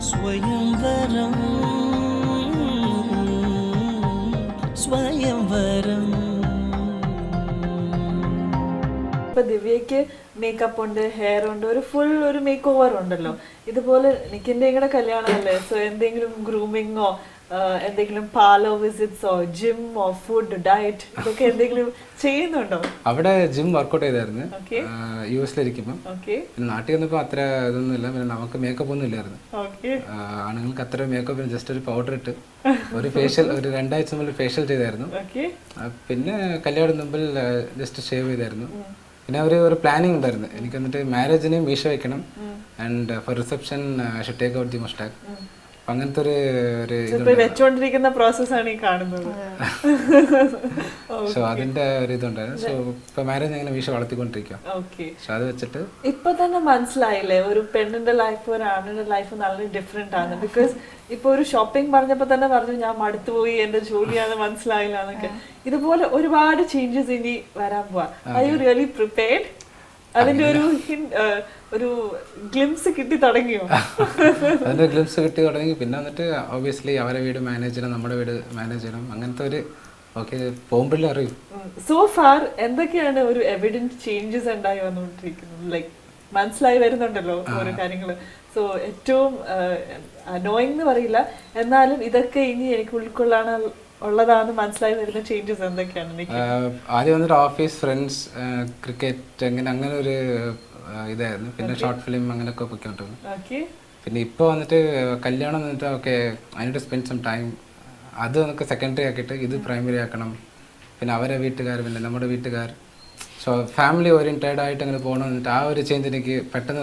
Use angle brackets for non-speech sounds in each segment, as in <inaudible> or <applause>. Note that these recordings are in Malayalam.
സ്വയംവരം. സ്വയംവരം. ഇപ്പൊ ദിവ്യക്ക് മേക്കപ്പ് ഉണ്ട് ഹെയർ ഉണ്ട് ഒരു ഫുൾ ഒരു മേക്ക് ഓവർ ഉണ്ടല്ലോ. ഇതുപോലെ നിക്കിന്റെ കൂടെ കല്യാണമല്ലേ? സോ എന്തെങ്കിലും ഗ്രൂമിങ്ങോ എന്തെങ്കിലും പാലോ വിസിറ്റ്സോ ഓ ഫുഡ് ഡയറ്റ് ഇതൊക്കെ എന്തെങ്കിലും ചെയ്യുന്നുണ്ടോ? അവിടെ ജിം വർക്കൗട്ട് ചെയ്തായിരുന്നു. യു എസിലിരിക്കുമ്പോൾ നാട്ടിൽ വന്നപ്പോൾ അത്ര ഇതൊന്നുമില്ല. പിന്നെ നമുക്ക് മേക്കപ്പ് ഒന്നും ഇല്ലായിരുന്നു. ആണുങ്ങൾക്ക് അത്ര മേക്കപ്പ് ജസ്റ്റ് ഒരു പൗഡർ ഇട്ട് ഒരു ഫേഷ്യൽ ഒരു രണ്ടാഴ്ച മുമ്പ് ഫേഷ്യൽ ചെയ്തായിരുന്നു. പിന്നെ കല്യാണം മുമ്പിൽ ജസ്റ്റ് ഷേവ് ചെയ്തായിരുന്നു. പിന്നെ ഒരു ഒരു പ്ലാനിങ് ഉണ്ടായിരുന്നു. എനിക്ക് എന്നിട്ട് മാരേജിന് മീശ വെക്കണം. And for reception should take out the moustache അങ്ങനത്തെ ഒരു ഒരു വെച്ചോണ്ടിരിക്കുന്ന പ്രോസസ്സാണ് ഈ കാണുന്നത്. <laughs> സോ അതിന്റെ ഒരു ഇതുണ്ടായിരുന്നു സോ ഇപ്പൊ മാരേജ് അങ്ങനെ വീശ വളർത്തിക്കൊണ്ടിരിക്കുക ഓക്കെ സോ അത് വെച്ചിട്ട് ഇപ്പൊ തന്നെ മനസ്സിലായില്ലേ? ഒരു പെണ്ണിന്റെ ലൈഫ് ഒരു ആണിന്റെ ലൈഫ് നല്ല ഡിഫറെന്റ് ആണ്. ബിക്കോസ് ഇപ്പൊ ഒരു ഷോപ്പിംഗ് പറഞ്ഞപ്പോ തന്നെ പറഞ്ഞു ഞാൻ മടുത്തുപോയി എന്റെ ജോലിയാണ് മനസ്സിലായില്ല എന്നൊക്കെ. ഇതുപോലെ ഒരുപാട് ചേഞ്ചസ് ഇനി വരാൻ പോവാ. ഐ യു റിയലി പ്രിപ്പയർഡ് അതിന്റെ ഒരു ഒരു ഗ്ലിംസ് കിട്ടി തുടങ്ങിയോ? അതിന്റെ ഗ്ലിംസ് കിട്ടി തുടങ്ങി. പിന്നെ വന്നിട്ട് ഓബിയസ്ലി അവരെ വീട് മാനേജ് ചെയ്യണം നമ്മുടെ വീട് മാനേജ് ചെയ്യണം. അങ്ങനത്തെ ഒരു ഓക്കെ പോകുമ്പോഴേ അറിയും. സോ ഫാർ എന്തൊക്കെയാണ് ഒരു എവിഡന്റ് ചേഞ്ചസ് ഉണ്ടായി വന്നുകൊണ്ടിരിക്കുന്നത്? ലൈക്ക് മനസ്സിലായി വരുന്നുണ്ടല്ലോ ഓരോ കാര്യങ്ങൾ സോ ഏറ്റവും അനോയിങ് എന്ന് പറയില്ല. എന്നാലും ഇതൊക്കെ ഇനി എനിക്ക് ഉൾക്കൊള്ളാൻ ഉള്ളതാണെന്ന് മനസ്സിലായി വരുന്ന ചേഞ്ചസ് എന്തൊക്കെയാണ് ആദ്യം വന്നിട്ട് ഓഫീസ് ഫ്രണ്ട്സ് ക്രിക്കറ്റ് അങ്ങനെ അങ്ങനെ ഒരു ഇതായിരുന്നു. പിന്നെ ഷോർട്ട് ഫിലിം അങ്ങനെയൊക്കെ പൊയ്ക്കൊണ്ടിരുന്നു പിന്നെ ഇപ്പോൾ വന്നിട്ട് കല്യാണം വന്നിട്ട് ഓക്കെ അതിനോട് സ്പെൻഡ് സം ടൈം അത് നമുക്ക് സെക്കൻഡറി ആക്കിയിട്ട് ഇത് പ്രൈമറി ആക്കണം. പിന്നെ അവരെ വീട്ടുകാർ പിന്നെ നമ്മുടെ വീട്ടുകാർ. സോ ഫാമിലി ഓറിയന്റഡ് ആയിട്ട് അങ്ങനെ പോകണം എന്നിട്ട് ആ ഒരു ചേഞ്ച് എനിക്ക് പെട്ടെന്ന്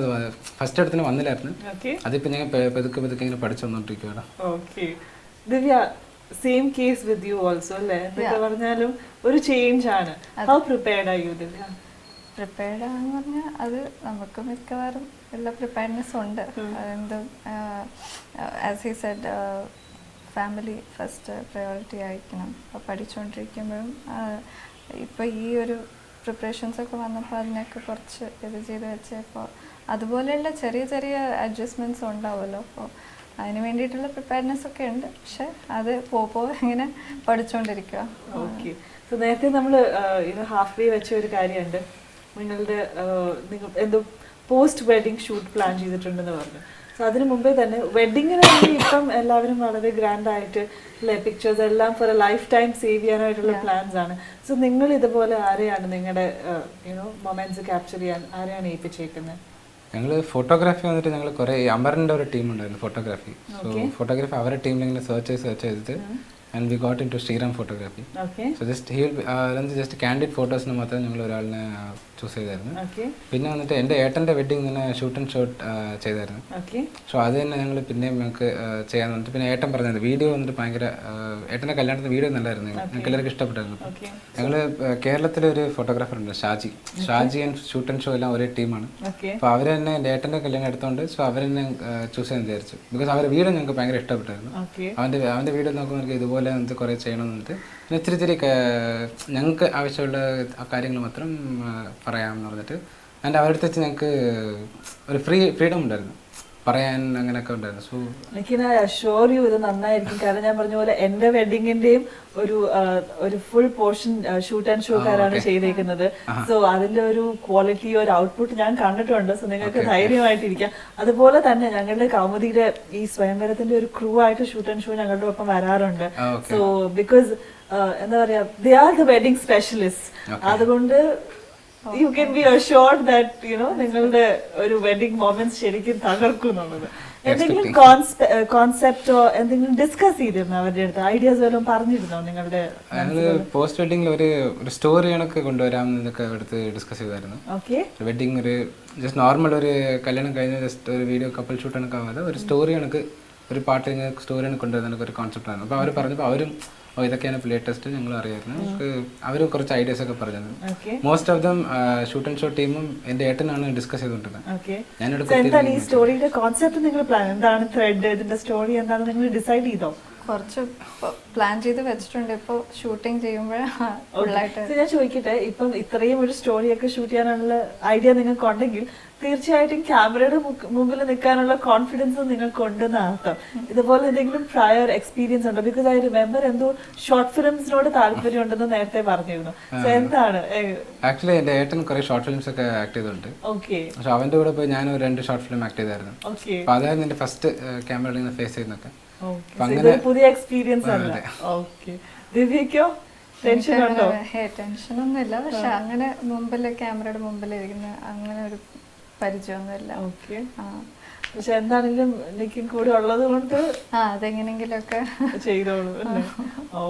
ഫസ്റ്റ് അടുത്തിന് വന്നില്ലായിരുന്നു. അതിപ്പോ അതിപ്പോൾ ഞാൻ പതുക്കെ പതുക്കെ ഇങ്ങനെ പഠിച്ചു വന്നുകൊണ്ടിരിക്കുകയാണ് Divya same case with you also അല്ലേ? എന്നൊക്കെ പറഞ്ഞാലും ഒരു ചേഞ്ച് ആണ്. ഹൗ പ്രിപ്പയർഡ് ആയി യു ദിവ്യ പ്രിപ്പയർഡ് ആണെന്ന് പറഞ്ഞാൽ അത് നമുക്ക് മിക്കവാറും എല്ലാ പ്രിപ്പയർഡ്നെസ് ഉണ്ട്. അതെന്ത് as he said family first priority ആയിരിക്കണം. അപ്പോൾ പഠിച്ചുകൊണ്ടിരിക്കുമ്പോഴും ഇപ്പോൾ ഈ ഒരു പ്രിപ്പറേഷൻസ് ഒക്കെ വന്നപ്പോൾ അതിനൊക്കെ കുറച്ച് ഇത് ചെയ്ത് വെച്ചപ്പോൾ അതുപോലെയുള്ള ചെറിയ ചെറിയ അഡ്ജസ്റ്റ്മെന്റ്സ് ഉണ്ടാവുമല്ലോ അപ്പോൾ അതിന് വേണ്ടിയിട്ടുള്ള പ്രിപ്പയർനെസ് ഒക്കെ ഉണ്ട്. പക്ഷെ അത് പോപ്പോ ഇങ്ങനെ പഠിച്ചുകൊണ്ടിരിക്കുക ഓക്കെ. സോ നേരത്തെ നമ്മൾ ഇത് ഹാഫ് വേ വെച്ച ഒരു കാര്യമുണ്ട്. നിങ്ങളുടെ നിങ്ങൾ എന്തോ പോസ്റ്റ് വെഡിങ് ഷൂട്ട് പ്ലാൻ ചെയ്തിട്ടുണ്ടെന്ന് പറഞ്ഞു. സോ അതിന് മുമ്പേ തന്നെ വെഡിങ്ങിന് വേണ്ടി ഇപ്പം എല്ലാവരും വളരെ ഗ്രാൻഡ് ആയിട്ട് അല്ലെ പിക്ചേഴ്സ് എല്ലാം for a lifetime save ചെയ്യാനായിട്ടുള്ള പ്ലാൻസ് ആണ്. സോ നിങ്ങൾ ഇതുപോലെ ആരെയാണ് നിങ്ങളുടെ യുനോ മൊമെന്റ്സ് ക്യാപ്ചർ ചെയ്യാൻ ആരെയാണ് ഏൽപ്പിച്ചേക്കുന്നത്? ഞങ്ങൾ ഫോട്ടോഗ്രാഫി വന്നിട്ട് ഞങ്ങൾ കുറേ അമറിന്റെ ഒരു ടീം ഉണ്ടായിരുന്നു ഫോട്ടോഗ്രാഫി സോ ഫോട്ടോഗ്രാഫി അവരുടെ ടീമിൽ ഇങ്ങനെ സെർച്ച് ചെയ്ത് സെർച്ച് ചെയ്തിട്ട് and we got into Sriram photography so just he will just candid ഫോട്ടോസിന് മാത്രം ഞങ്ങൾ ഒരാളിനെ ചൂസ് ചെയ്തായിരുന്നു. പിന്നെ വന്നിട്ട് എന്റെ ഏട്ടന്റെ വെഡിങ് തന്നെ ഷൂട്ട് ആൻഡ് ഷോട്ട് ചെയ്തായിരുന്നു. സോ അത് തന്നെ ഞങ്ങൾ പിന്നെയും ഞങ്ങൾക്ക് ചെയ്യാൻ വന്നിട്ട് പിന്നെ ഏട്ടൻ പറഞ്ഞത് വീഡിയോ വന്നിട്ട് ഭയങ്കര ഏട്ടന്റെ കല്യാണത്തിന് വീഡിയോ നല്ലായിരുന്നു ഞങ്ങൾക്ക് എല്ലാവർക്കും ഇഷ്ടപ്പെട്ടായിരുന്നു. ഞങ്ങൾ കേരളത്തിലെ ഒരു ഫോട്ടോഗ്രാഫർ ഉണ്ട് Shaji. Shaji and shoot and show എല്ലാം ഒരേ ടീമാണ് അപ്പോൾ അവർ തന്നെ എന്റെ ഏട്ടന്റെ കല്യാണം എടുത്തോണ്ട് സോ അവർ തന്നെ ചൂസ് ചെയ്യാൻ വിചാരിച്ചു. ബിക്കോസ് അവരുടെ വീഡിയോ ഞങ്ങൾക്ക് ഭയങ്കര ഇഷ്ടപ്പെട്ടായിരുന്നു. അവന്റെ അവന്റെ വീഡിയോ നോക്കുമ്പോൾ എനിക്ക് ഇതുപോലെ എന്നിട്ട് കുറേ ചെയ്യണം എന്നിട്ട്. പിന്നെ ഇത്തിരി ഇത്തിരി ഞങ്ങൾക്ക് ആവശ്യമുള്ള കാര്യങ്ങൾ മാത്രം പറയാമെന്ന് പറഞ്ഞിട്ട്. ആൻഡ് അവരുടെ അടുത്ത് ഞങ്ങൾക്ക് ഒരു ഫ്രീ ഫ്രീഡം ഉണ്ടായിരുന്നു. പറയാൻ അങ്ങനെയൊക്കെ ഉണ്ടായിരുന്നു. സോ എനിക്ക് അഷോർ യു ഇത് നന്നായിരിക്കും. കാരണം ഞാൻ പറഞ്ഞ പോലെ എന്റെ വെഡിങ്ങിന്റെയും ഒരു ഒരു ഫുൾ പോർഷൻ ഷൂട്ട് ആൻഡ് ഷോക്കാരാണ് ചെയ്തേക്കുന്നത്. സോ അതിന്റെ ഒരു ക്വാളിറ്റി ഒരു ഔട്ട്പുട്ട് ഞാൻ കണ്ടിട്ടുണ്ട്. സോ നിങ്ങൾക്ക് ധൈര്യമായിട്ടിരിക്കാം. അതുപോലെ തന്നെ ഞങ്ങളുടെ കൗമുദിയുടെ ഈ സ്വയംവരത്തിന്റെ ഒരു ക്രൂ ആയിട്ട് ഷൂട്ട് ആൻഡ് ഷോ ഞങ്ങളുടെ ഒപ്പം വരാറുണ്ട്. സോ ബിക്കോസ് എന്താ പറയാ they are the wedding specialist അതുകൊണ്ട് you can be assured that you know നിങ്ങളുടെ ഒരു വെഡിങ് മൊമെന്റ്സ് ശരിക്കും തകർക്കും എന്നുള്ളത്. എന്തെങ്കിലും കോൺസെപ്റ്റോ എന്തെങ്കിലും ഡിസ്കസ് ചെയ്തിരുന്നോ അവരുടെ അടുത്ത്? ഐഡിയാസ് വല്ലതും പറഞ്ഞിരുന്നോ നിങ്ങളുടെ പോസ്റ്റ് വെഡിങ്ങിൽ ഒരു ഒരു സ്റ്റോറി കണക്ക് കൊണ്ടുവരാം എന്നൊക്കെ എടുത്ത് ഡിസ്കസ് ചെയ്തായിരുന്നു. ഓക്കെ വെഡിങ് ഒരു ജസ്റ്റ് നോർമൽ ഒരു കല്യാണം കഴിഞ്ഞ ജസ്റ്റ് ഒരു വീഡിയോ കപ്പിൾ ഷൂട്ട് കണക്കാവാതെ ഒരു സ്റ്റോറി കണക്ക് ഒരു പാട്ട് സ്റ്റോറി കണക്ക് കൊണ്ടുവരുന്ന ഒരു കോൺസെപ്റ്റ് ആയിരുന്നു. അപ്പോൾ അവർ പറഞ്ഞപ്പോൾ അവരും ഓ ഇതൊക്കെയാണ് പ്ലേ ടെസ്റ്റ് ഞങ്ങൾ അറിയായിരുന്നു നമുക്ക് അവർ കുറച്ച് ഐഡിയാസ് ഒക്കെ പറഞ്ഞത്. Most of them shoot and shot ടീമും എന്റെ ഏട്ടനാണ് ഡിസ്കസ് ചെയ്തുകൊണ്ടിരുന്നത്. ഞാനിവിടെ സ്റ്റോറിയുടെ കോൺസെപ്റ്റ് നിങ്ങൾ പ്ലാൻ എന്താണ് ത്രെഡ് ഇതിന്റെ സ്റ്റോറി എന്താണെന്ന് നിങ്ങൾ ഡിസൈഡ് ചെയ്തോ? കുറച്ച് പ്ലാൻ ചെയ്ത് വെച്ചിട്ടുണ്ട്. ഇപ്പോൾ ഷൂട്ടിംഗ് ചെയ്യുമ്പോഴായിട്ട് ഞാൻ ചോദിക്കട്ടെ? ഇപ്പം ഇത്രയും ഒരു സ്റ്റോറി ഒക്കെ ഷൂട്ട് ചെയ്യാനുള്ള ഐഡിയ നിങ്ങൾക്ക് ഉണ്ടെങ്കിൽ തീർച്ചയായിട്ടും ക്യാമറയുടെ മുമ്പിൽ നിൽക്കാനുള്ള കോൺഫിഡൻസ് നിങ്ങൾക്ക് ഉണ്ടെന്ന് അർത്ഥം. ഇതുപോലെ എന്തെങ്കിലും പ്രയർ എക്സ്പീരിയൻസ് ഉണ്ടോ? ബിക്കോസ് ഐ റിമെമ്പർ എന്തോ ഷോർട്ട് ഫിലിംസിനോട് താല്പര്യം ഉണ്ടെന്ന് നേരത്തെ പറഞ്ഞിരുന്നു. സോ എന്താണ്? ആക്ച്വലി എന്റെ ഏട്ടൻ കുറെ ഷോർട്ട് ഫിലിംസ് ഒക്കെ ആക്ട് ചെയ്തിട്ടുണ്ട്. ഓക്കെ പക്ഷെ അവന്റെ കൂടെ പോയി ഞാൻ രണ്ട് ഷോർട്ട് ഫിലിം ആക്ട് ചെയ്തായിരുന്നു. അതായത് അതായിരുന്നു എന്റെ ഫസ്റ്റ് ക്യാമറയിൽ നിന്ന് ഫേസ് ചെയ്യുന്നൊക്കെ പുതിയ എക്സ്പീരിയൻസ് അല്ല? ഓക്കെ ദിവ്യക്കോ ടെൻഷൻ ഉണ്ടോ? ടെൻഷനൊന്നുമില്ല. പക്ഷെ അങ്ങനെ മുമ്പിൽ ക്യാമറയുടെ മുമ്പിൽ ഇരിക്കുന്ന അങ്ങനെ ഒരു പരിചയമൊന്നുമില്ല. ഓക്കെ പക്ഷെ എന്താണെങ്കിലും നിക്കും കൂടെ ഉള്ളത് കൊണ്ട് ആ അതെങ്ങനെങ്കിലൊക്കെ ചെയ്തോളൂ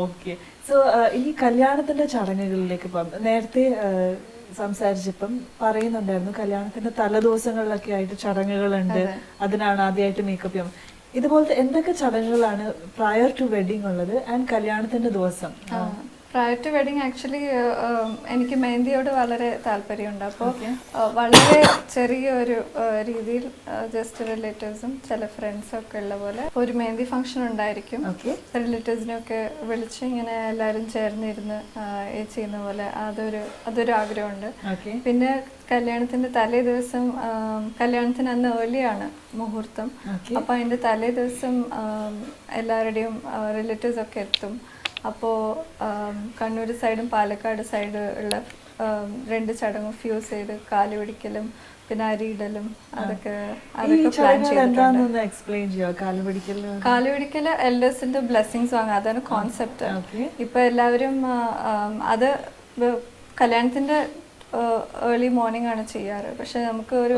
ഓക്കെ സോ ഈ കല്യാണത്തിന്റെ ചടങ്ങുകളിലേക്ക് പോകാം നേരത്തെ സംസാരിച്ചപ്പം പറയുന്നുണ്ടായിരുന്നു കല്യാണത്തിന്റെ തലേദിവസങ്ങളിലൊക്കെ ആയിട്ട് ചടങ്ങുകളുണ്ട്. അതിനാണ് ആദ്യമായിട്ട് മേക്കപ്പ് ചെയ്യാം ഇതുപോലത്തെ എന്തൊക്കെ ചടങ്ങുകളാണ് പ്രയർ ടു വെഡിങ് ഉള്ളത് ആൻഡ് കല്യാണത്തിന്റെ ദിവസം? പ്രയർ ടു വെഡിങ് ആക്ച്വലി എനിക്ക് മെഹന്തിയോട് വളരെ താല്പര്യമുണ്ട്. അപ്പോൾ വളരെ ചെറിയ ഒരു രീതിയിൽ ജസ്റ്റ് റിലേറ്റീവ്സും ചില ഫ്രണ്ട്സും ഒക്കെ ഉള്ള പോലെ ഒരു മെഹന്തി ഫംഗ്ഷൻ ഉണ്ടായിരിക്കും. റിലേറ്റീവ്സിനെയൊക്കെ വിളിച്ച് ഇങ്ങനെ എല്ലാവരും ചേർന്നിരുന്ന് ചെയ്യുന്ന പോലെ അതൊരു അതൊരു ആഗ്രഹമുണ്ട്. പിന്നെ കല്യാണത്തിന്റെ തലേ ദിവസം കല്യാണത്തിന് അന്ന് ഏർലിയാണ് മുഹൂർത്തം. അപ്പൊ അതിന്റെ തലേ ദിവസം എല്ലാവരുടെയും റിലേറ്റീവ്സ് ഒക്കെ എത്തും. അപ്പോൾ കണ്ണൂർ സൈഡും പാലക്കാട് സൈഡ് ഉള്ള രണ്ട് ചടങ്ങും ഫ്യൂസ് ചെയ്ത് കാൽ പിടിക്കലും പിന്നെ അരിയിടലും അതൊക്കെ അതൊക്കെ പ്ലാൻ ചെയ്തിട്ടുണ്ട്. എൽഡേഴ്സിന്റെ ബ്ലെസ്സിങ്സ് വാങ്ങുക അതാണ് കോൺസെപ്റ്റ് ഇപ്പൊ എല്ലാവരും അത് കല്യാണത്തിന്റെ ഏർലി മോർണിംഗ് ആണ് ചെയ്യാറ്. പക്ഷെ നമുക്ക് ഒരു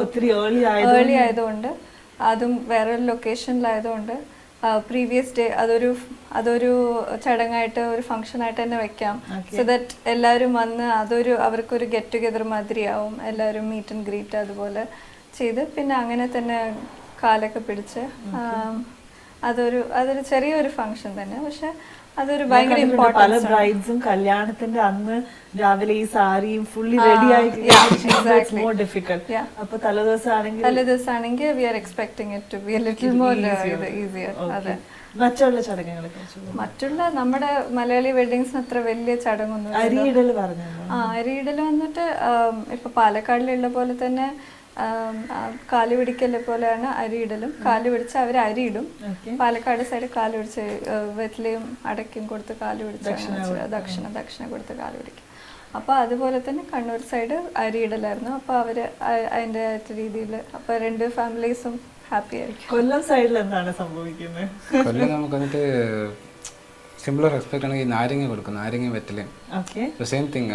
ഏർലി ആയതുകൊണ്ട് അതും വേറൊരു ലൊക്കേഷനിലായതുകൊണ്ട് പ്രീവിയസ് ഡേ അതൊരു അതൊരു ചടങ്ങായിട്ട് ഒരു ഫംഗ്ഷൻ ആയിട്ട് തന്നെ വെക്കാം. സോ ദാറ്റ് എല്ലാവരും വന്ന് അതൊരു അവർക്കൊരു ഗെറ്റ് ടുഗെദർ മാതിരിയാവും. എല്ലാവരും മീറ്റ് ആൻഡ് ഗ്രീറ്റ് അതുപോലെ ചെയ്ത് പിന്നെ അങ്ങനെ തന്നെ കാലൊക്കെ പിടിച്ച് അതൊരു അതൊരു ചെറിയൊരു ഫംഗ്ഷൻ തന്നെ. പക്ഷെ അതൊരു ഭയങ്കര പല ബ്രൈഡ്സും കല്യാണത്തിന്റെ അന്ന് രാവിലെ ഈ സാരിയും ഫുള്ളി റെഡി ആയി മോർ ഡിഫിക്കൽട്ട് Yeah. അപ്പൊ തലേദിവസം ആണെങ്കിൽ ആണെങ്കിൽ we are expecting it to be a little more easier അതെ. മറ്റുള്ള ചടങ്ങുകളെ മറ്റുള്ള നമ്മുടെ മലയാളി വെഡിങ്സിന് അത്ര വലിയ ചടങ്ങൊന്നും അരിയിടൽ പറഞ്ഞു ആ അരിയിടൽ വന്നിട്ട് ഇപ്പൊ പാലക്കാടിലുള്ള പോലെ തന്നെ കാൽ പിടിക്കലെ പോലെയാണ് അരിയിടലും കാൽ പിടിച്ച് അവർ അരിയിടും പാലക്കാട് സൈഡ് കാൽ പിടിച്ച് വെറ്റിലയും അടയ്ക്കും കൊടുത്ത് കാൽ പിടിച്ച് ദക്ഷിണ ദക്ഷിണ കൊടുത്ത് കാൽ പിടിക്കും. അപ്പൊ അതുപോലെ തന്നെ കണ്ണൂർ സൈഡ് അരിയിടലായിരുന്നു അപ്പൊ അവർ അതിന്റെ രീതിയിൽ അപ്പൊ രണ്ട് ഫാമിലീസും ഹാപ്പി ആയിരിക്കും. കൊല്ലം സൈഡിൽ എന്താണ് സംഭവിക്കുന്നത്? കൊല്ലം നമുക്ക് വന്നിട്ട് സിമ്പിളർ റെസ്പെക്ട് ആണെങ്കിൽ നാരങ്ങ കൊടുക്കും നാരങ്ങ വെറ്റിൽ ഓക്കെ. സെയിം തിങ്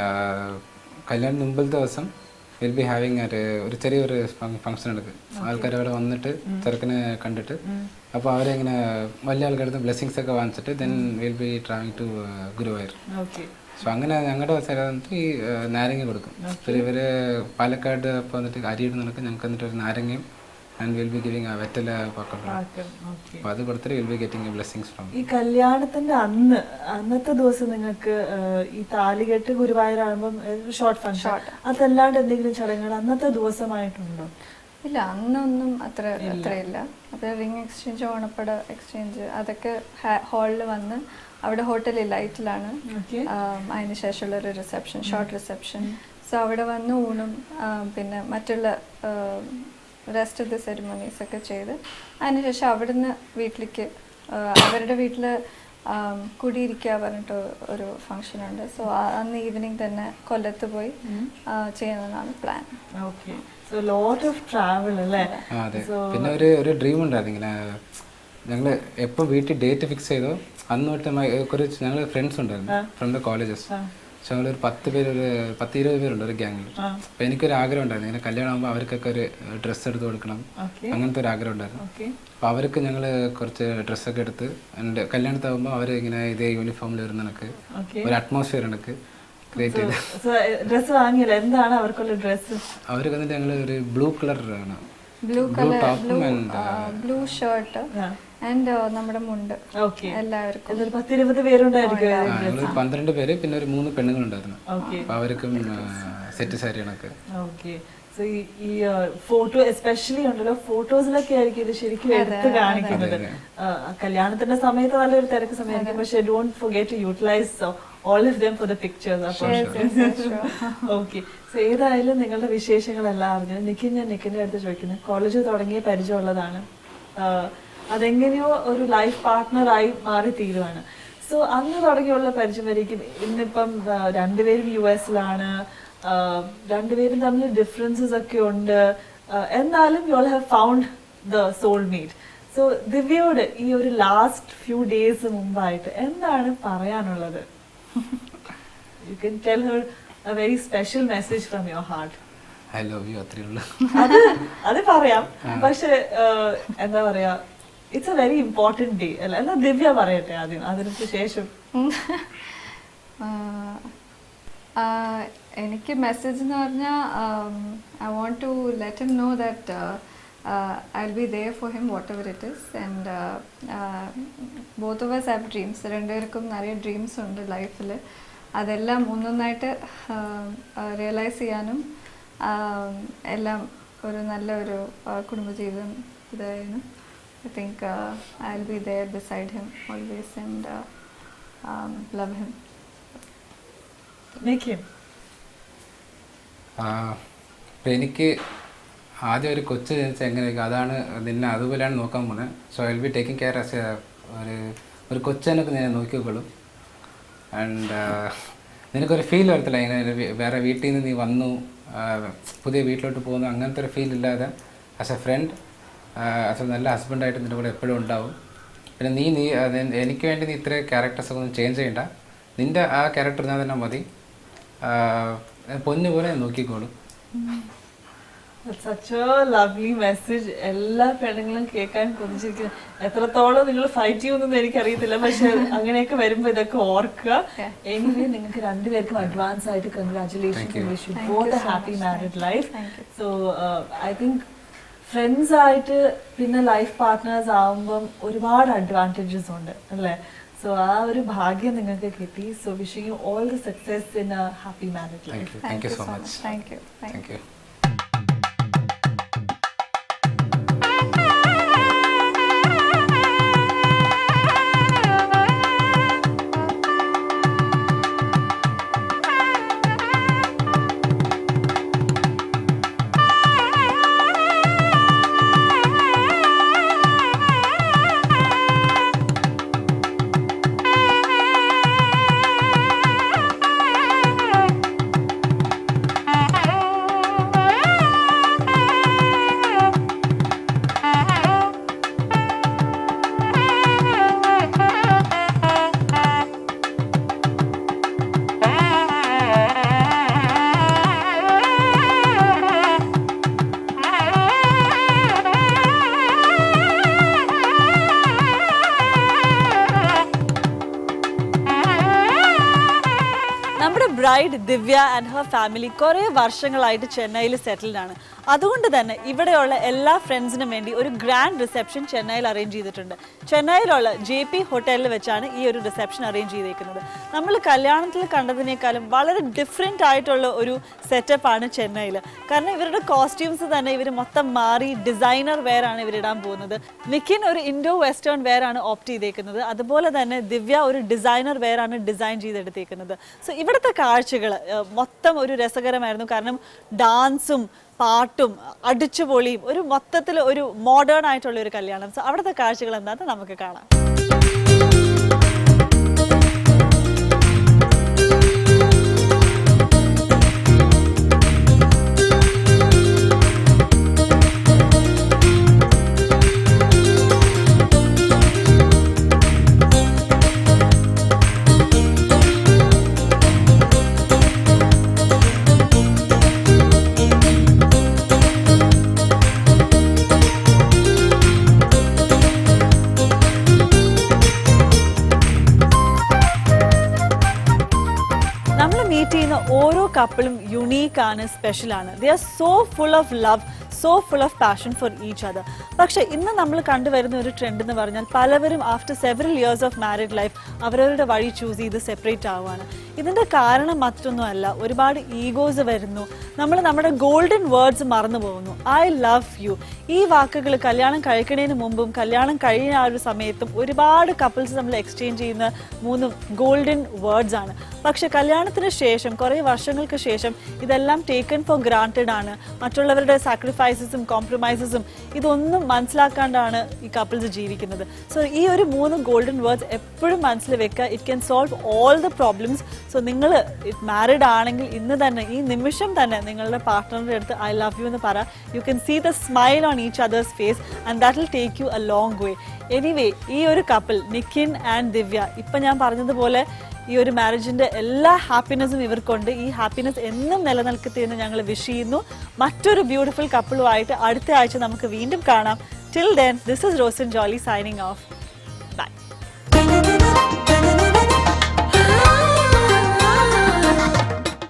കല്യാണം മുമ്പിലത്തെ ദിവസം വിൽ ബി ഹാവിങ് ഒരു ഒരു ചെറിയൊരു ഫംഗ്ഷൻ എടുക്കും. ആൾക്കാർ അവിടെ വന്നിട്ട് ചെറുക്കനെ കണ്ടിട്ട്. അപ്പോൾ അവരെങ്ങനെ വലിയ ആൾക്കാരുടെ ബ്ലെസ്സിങ്സ് ഒക്കെ വാങ്ങിച്ചിട്ട് then will be travelling to Guruvayur so അങ്ങനെ ഞങ്ങളുടെ വന്നിട്ട് ഈ നാരങ്ങ കൊടുക്കും. ഇവർ പാലക്കാട് അപ്പോൾ വന്നിട്ട് അരിയിടുന്ന ഞങ്ങൾക്ക് എന്നിട്ട് ഒരു നാരങ്ങയും ആൻഡ് വിൽ ബി ഗിവിംഗ് ആ വെറ്റല അപ്പോൾ അത് കൊടുത്തിട്ട് will be getting blessings from ഈ കല്യാണത്തിന്റെ അന്ന് അന്നത്തെ ദിവസം നിങ്ങൾക്ക് ഈ താലികെട്ട് ഗുരുവായൂരാകുമ്പം ഷോർട്ട് ഫംഗ്ഷൻ അതല്ലാണ്ട് എന്തെങ്കിലും ചടങ്ങുകൾ അന്നത്തെ ദിവസമായിട്ടുണ്ടോ? ഇല്ല അന്നൊന്നും അത്ര അത്രയില്ല. അപ്പൊ റിംഗ് എക്സ്ചേഞ്ച് ഓണപ്പട എക്സ്ചേഞ്ച് അതൊക്കെ ഹാളിൽ വന്ന് അവിടെ ഹോട്ടലിൽ ലൈറ്റിലാണ് അതിന് ശേഷമുള്ള ഒരു റിസപ്ഷൻ ഷോർട്ട് റിസപ്ഷൻ സോ അവിടെ വന്ന് ഊണും പിന്നെ മറ്റുള്ള റെസ്റ്റ് ഓഫ് ദി സെറിമണീസ് ഒക്കെ ചെയ്ത്. അതിനുശേഷം അവിടുന്ന് വീട്ടിലേക്ക് അവരുടെ വീട്ടിൽ കുടിയിരിക്കുക പറഞ്ഞിട്ട് ഒരു ഫംഗ്ഷൻ ഉണ്ട്. സോ അന്ന് ഈവനിങ് തന്നെ കൊല്ലത്ത് പോയി ചെയ്യുന്നതാണ് plan okay so lot of travel അല്ലേ? അതെ. പിന്നെ ഒരു ഒരു ഡ്രീം ഉണ്ടായിരുന്നു ഇങ്ങനെ. ഞങ്ങൾ എപ്പോൾ വീട്ടിൽ ഡേറ്റ് ഫിക്സ് ചെയ്തോ അന്ന് തൊട്ട് കുറച്ച് ഞങ്ങൾ ഫ്രണ്ട്സ് ഉണ്ടായിരുന്നു. ഫ്രം ദ കോളേജസ് പക്ഷെ ഒരു പത്ത് പേര് ഒരു പത്ത് ഇരുപത് പേരുണ്ട് ഒരു ഗ്യാങ്ങിൽ അപ്പൊ എനിക്കൊരു ആഗ്രഹം ഉണ്ടായിരുന്നു. ഇങ്ങനെ കല്യാണം ആകുമ്പോൾ അവർക്കൊക്കെ ഒരു ഡ്രസ്സ് എടുത്ത് കൊടുക്കണം. അങ്ങനത്തെ ഒരു ആഗ്രഹം ഉണ്ടായിരുന്നു. അപ്പൊ അവർക്ക് ഞങ്ങൾ കുറച്ച് ഡ്രസ്സൊക്കെ എടുത്ത് എന്റെ കല്യാണത്താകുമ്പോൾ അവർ ഇങ്ങനെ ഇതേ യൂണിഫോമിൽ വരുന്ന എനിക്ക് ഒരു അറ്റ്മോസ്ഫിയർ എനിക്ക് ക്രിയേറ്റ് ചെയ്ത്. ഡ്രസ്സ് വാങ്ങിയില്ല? എന്താണ് അവർക്കുള്ള ഡ്രസ്സ് അവർക്ക് ഞങ്ങൾ ഒരു ബ്ലൂ കളർ ആണ്. Blue colour blue shirt and നമ്മുടെ മുണ്ട്. ഓക്കെ എല്ലാവർക്കും. പന്ത്രണ്ട് പേര് പിന്നെ ഒരു മൂന്ന് പെണ്ണുങ്ങളുണ്ടായിരുന്നു. ഉണ്ടായിരുന്നു അപ്പോൾ അവർക്കും സെറ്റ് സാരികളൊക്കെ. സോ ഈ ഫോട്ടോ എസ്പെഷ്യലി ഉണ്ടല്ലോ ഫോട്ടോസിലൊക്കെ ആയിരിക്കും ഇത് ശരിക്കും എടുത്ത് കാണിക്കുന്നത്. കല്യാണത്തിന്റെ സമയത്ത് നല്ലൊരു തിരക്ക് സമയമായിരിക്കും. പക്ഷെ don't forget to utilise all of them for the pictures അപ്പോൾ. ഓക്കെ സോ ഏതായാലും നിങ്ങളുടെ വിശേഷങ്ങളെല്ലാം അറിഞ്ഞു നിക്കിൻ ഞാൻ നിക്കിന്റെ അടുത്ത് ചോദിക്കുന്നത് കോളേജ് തുടങ്ങിയ പരിചയമുള്ളതാണ്. അതെങ്ങനെയോ ഒരു ലൈഫ് പാർട്ട്ണറായി മാറി തീരുവാണ്. സോ അന്ന് തുടങ്ങിയുള്ള പരിചയം വരേക്കും. ഇന്നിപ്പം രണ്ടുപേരും യു എസിലാണ് രണ്ടുപേരും തമ്മിൽ ഡിഫറൻസസ് ഒക്കെ ഉണ്ട്. എന്നാലും you all have found the soulmate so ദിവ്യയോട് ഈ ഒരു ലാസ്റ്റ് ഫ്യൂ ഡേയ്സ് മുമ്പായിട്ട് എന്താണ് പറയാനുള്ളത്? You can tell her a very special message from your heart I love you അത്രയേ ഉള്ളൂ. അത് അത് പറയാം. പക്ഷെ എന്താ പറയാ it's a very important day അല്ല എന്നാ ദിവ്യ പറയട്ടെ ആദ്യം അതിനു ശേഷം. എനിക്ക് മെസ്സേജ് എന്ന് പറഞ്ഞാൽ I want to let him know that I will be there for him whatever it is and both of us have dreams രണ്ടുപേർക്കും നിറയെ ഡ്രീംസ് ഉണ്ട് ലൈഫിൽ അതെല്ലാം ഒന്നൊന്നായിട്ട് റിയലൈസ് ചെയ്യാനും എല്ലാം ഒരു നല്ല ഒരു ആഹ് കുടുംബജീവിതം ഇതായിരുന്നു. I be there beside him always and uh, um, love him. Him Nikhin അപ്പം എനിക്ക് ആദ്യം ഒരു കൊച്ചു ജനിച്ച എങ്ങനെയൊക്കെ അതാണ് നിന്നെ അതുപോലെയാണ് നോക്കാൻ പോകുന്നത്. So I will be taking care as a ഒരു ഒരു കൊച്ചനൊക്കെ ഞാൻ നോക്കിക്കോളും ആൻഡ് നിനക്കൊരു ഫീൽ വരത്തില്ല. ഇങ്ങനെ വേറെ വീട്ടിൽ നിന്ന് നീ വന്നു പുതിയ വീട്ടിലോട്ട് പോകുന്നു. അങ്ങനത്തെ ഒരു ഫീൽ ഇല്ലാതെ ആസ് എ ഫ്രണ്ട് എ നല്ല ഹസ്ബൻഡായിട്ട് നിന്റെ കൂടെ എപ്പോഴും ഉണ്ടാവും. പിന്നെ നീ നീ എനിക്ക് വേണ്ടി നീ ഇത്ര ക്യാരക്ടേഴ്സൊക്കെ ഒന്നും ചേഞ്ച് ചെയ്യണ്ട. നിന്റെ ആ ക്യാരക്ടർ ഞാൻ തന്നെ മതി. പൊന്നുപോലെ പൊന്നു പോലെ ഞാൻ നോക്കിക്കോളും. സച്ച് ലവ്ലി മെസ്സേജ് എല്ലാ പെണ്ണുങ്ങളും കേൾക്കാൻ കൊതിച്ചിരിക്കുന്നു. എത്രത്തോളം നിങ്ങൾ ഫൈറ്റ് ചെയ്യുമെന്നൊന്നും എനിക്കറിയത്തില്ല. പക്ഷെ അങ്ങനെയൊക്കെ വരുമ്പോ ഇതൊക്കെ ഓർക്കുക. എനിവേ നിങ്ങൾക്ക് രണ്ടുപേർക്കും അഡ്വാൻസ് ആയിട്ട് congratulation wish you both happy married life so I think friends ആയിട്ട് പിന്നെ ലൈഫ് പാർട്ട്നേഴ്സ് ആവുമ്പം ഒരുപാട് അഡ്വാന്റേജസ് ഉണ്ട് അല്ലേ? സോ ആ ഒരു ഭാഗ്യം നിങ്ങൾക്ക് കിട്ടി. So wishing you all the success in a happy marriage life thank you so much thank you thank you Divya and her family കുറേ വർഷങ്ങളായിട്ട് ചെന്നൈയിൽ സെറ്റിൽഡ് ആണ് അതുകൊണ്ട് തന്നെ ഇവിടെയുള്ള എല്ലാ ഫ്രണ്ട്സിനും വേണ്ടി ഒരു ഗ്രാൻഡ് റിസപ്ഷൻ ചെന്നൈയിൽ അറേഞ്ച് ചെയ്തിട്ടുണ്ട്. ചെന്നൈയിലുള്ള ജെ പി ഹോട്ടലിൽ വെച്ചാണ് ഈ ഒരു റിസപ്ഷൻ അറേഞ്ച് ചെയ്തേക്കുന്നത്. നമ്മൾ കല്യാണത്തിൽ കണ്ടതിനേക്കാളും വളരെ ഡിഫറെന്റ് ആയിട്ടുള്ള ഒരു സെറ്റപ്പാണ് ചെന്നൈയിൽ കാരണം ഇവരുടെ കോസ്റ്റ്യൂംസ് തന്നെ ഇവർ മൊത്തം മാറി ഡിസൈനർ വെയർ ആണ് ഇവരിടാൻ പോകുന്നത്. നിഖിൻ ഒരു ഇൻഡോ വെസ്റ്റേൺ വെയർ ആണ് ഓപ്റ്റ് ചെയ്തേക്കുന്നത്. അതുപോലെ തന്നെ ദിവ്യ ഒരു ഡിസൈനർ വെയർ ആണ് ഡിസൈൻ ചെയ്തെടുത്തേക്കുന്നത്. സോ ഇവിടുത്തെ കാഴ്ചകൾ മൊത്തം ഒരു രസകരമായിരുന്നു. കാരണം ഡാൻസും പാട്ടും അടിച്ചുപൊളിയും ഒരു മൊത്തത്തിൽ ഒരു മോഡേൺ ആയിട്ടുള്ള ഒരു കല്യാണം അവിടുത്തെ കാഴ്ചകൾ എന്താണെന്ന് നമുക്ക് കാണാം. കപ്പിളും യുണീക്ക് ആണ് സ്പെഷ്യൽ ആണ്. They are so full of love so full of passion for each other പക്ഷേ ഇന്ന് നമ്മൾ കണ്ടുവരുന്ന ഒരു ട്രെൻഡ് എന്ന് പറഞ്ഞാൽ പലവരും after several years of married life അവരവരുടെ വഴി ചൂസ് ചെയ്ത് സെപ്പറേറ്റ് ആവുകയാണ്. ഇതിന്റെ കാരണം മറ്റൊന്നുമല്ല. ഒരുപാട് ഈഗോസ് വരുന്നു. നമ്മൾ നമ്മുടെ ഗോൾഡൻ വേർഡ്സ് മറന്നു പോകുന്നു. ഐ ലവ് യു ഈ വാക്കുകൾ കല്യാണം കഴിക്കുന്നതിന് മുമ്പും കല്യാണം കഴിയുന്ന ആ ഒരു സമയത്തും ഒരുപാട് കപ്പിൾസ് നമ്മൾ എക്സ്ചേഞ്ച് ചെയ്യുന്ന മൂന്ന് ഗോൾഡൻ വേർഡ്സ് ആണ്. പക്ഷെ കല്യാണത്തിന് ശേഷം കുറേ വർഷങ്ങൾക്ക് ശേഷം ഇതെല്ലാം ടേക്കൺ ഫോർ ഗ്രാന്റഡ് ആണ്. മറ്റുള്ളവരുടെ സാക്രിഫൈസസും കോംപ്രമൈസസും ഇതൊന്നും മനസ്സിലാക്കാണ്ടാണ് ഈ കപ്പിൾസ് ജീവിക്കുന്നത്. സോ ഈ ഒരു മൂന്ന് ഗോൾഡൻ വേർഡ്സ് എപ്പോഴും മനസ്സിൽ വെക്കുക. It can solve all the problems so നിങ്ങൾ മാരിഡ് ആണെങ്കിൽ ഇന്ന് തന്നെ ഈ നിമിഷം തന്നെ നിങ്ങളുടെ പാർട്ട്ണറിന്റെ അടുത്ത് ഐ ലവ് യു എന്ന് പറ. You can see the smile on each others face and that will take you a long way anyway ഈ ഒരു കപ്പിൾ നിഖിൻ ആൻഡ് ദിവ്യ ഇപ്പം ഞാൻ പറഞ്ഞതുപോലെ ഈ ഒരു മാരേജിന്റെ എല്ലാ ഹാപ്പിനെസ്സും ഇവർക്കുണ്ട്. ഈ ഹാപ്പിനെസ് എന്നും നിലനിൽക്കത്തിയെന്ന് ഞങ്ങൾ വിഷ് ചെയ്യുന്നു. മറ്റൊരു ബ്യൂട്ടിഫുൾ കപ്പിളുമായിട്ട് അടുത്ത ആഴ്ച നമുക്ക് വീണ്ടും കാണാം. Till then this is Rosan Joly signing off